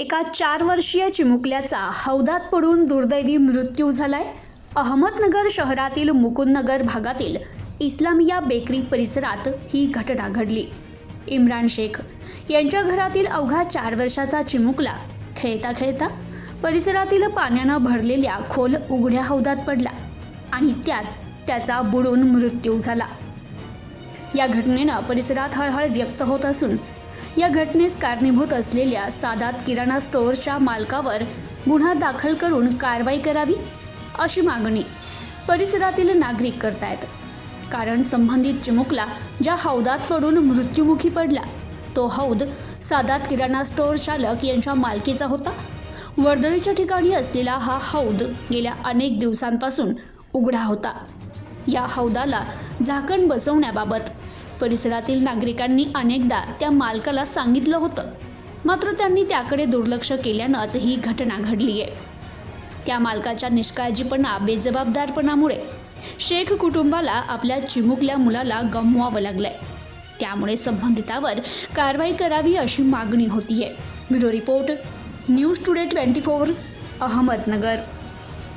एका चार वर्षीय चिमुकल्याचा हौदात पडून दुर्दैवी मृत्यू झालाय. अहमदनगर शहरातील मुकुंदनगर भागातील इस्लामिया बेकरी परिसरात ही घटना घडली. इम्रान शेख यांच्या घरातील अवघा चार वर्षाचा चिमुकला खेळता खेळता परिसरातील पाण्यानं भरलेल्या खोल उघड्या हौदात पडला आणि त्यात त्याचा बुडून मृत्यू झाला. या घटनेनं परिसरात हळहळ व्यक्त होत असून या घटनेस कारणीभूत असलेल्या सादात किराणा स्टोअरच्या मालकावर गुन्हा दाखल करून कारवाई करावी अशी मागणी परिसरातील नागरिक करतायत. कारण संबंधित चिमुकला ज्या हौदात पडून मृत्युमुखी पडला तो हौद सादात किराणा स्टोअर चालक यांच्या मालकीचा होता. वर्दळीच्या ठिकाणी असलेला हा हौद गेल्या अनेक दिवसांपासून उघडा होता. या हौदाला झाकण बसवण्याबाबत परिसरातील नागरिकांनी अनेकदा त्या मालकाला सांगितलं होतं. मात्र त्यांनी त्याकडे दुर्लक्ष केल्यानंच ही घटना घडली आहे त्या मालकाच्या निष्काळजीपणा बेजबाबदारपणामुळे शेख कुटुंबाला आपल्या चिमुकल्या मुलाला गमवावं लागलंय. त्यामुळे संबंधितावर कारवाई करावी अशी मागणी होतीये. Bureau report news today twenty four Ahmednagar.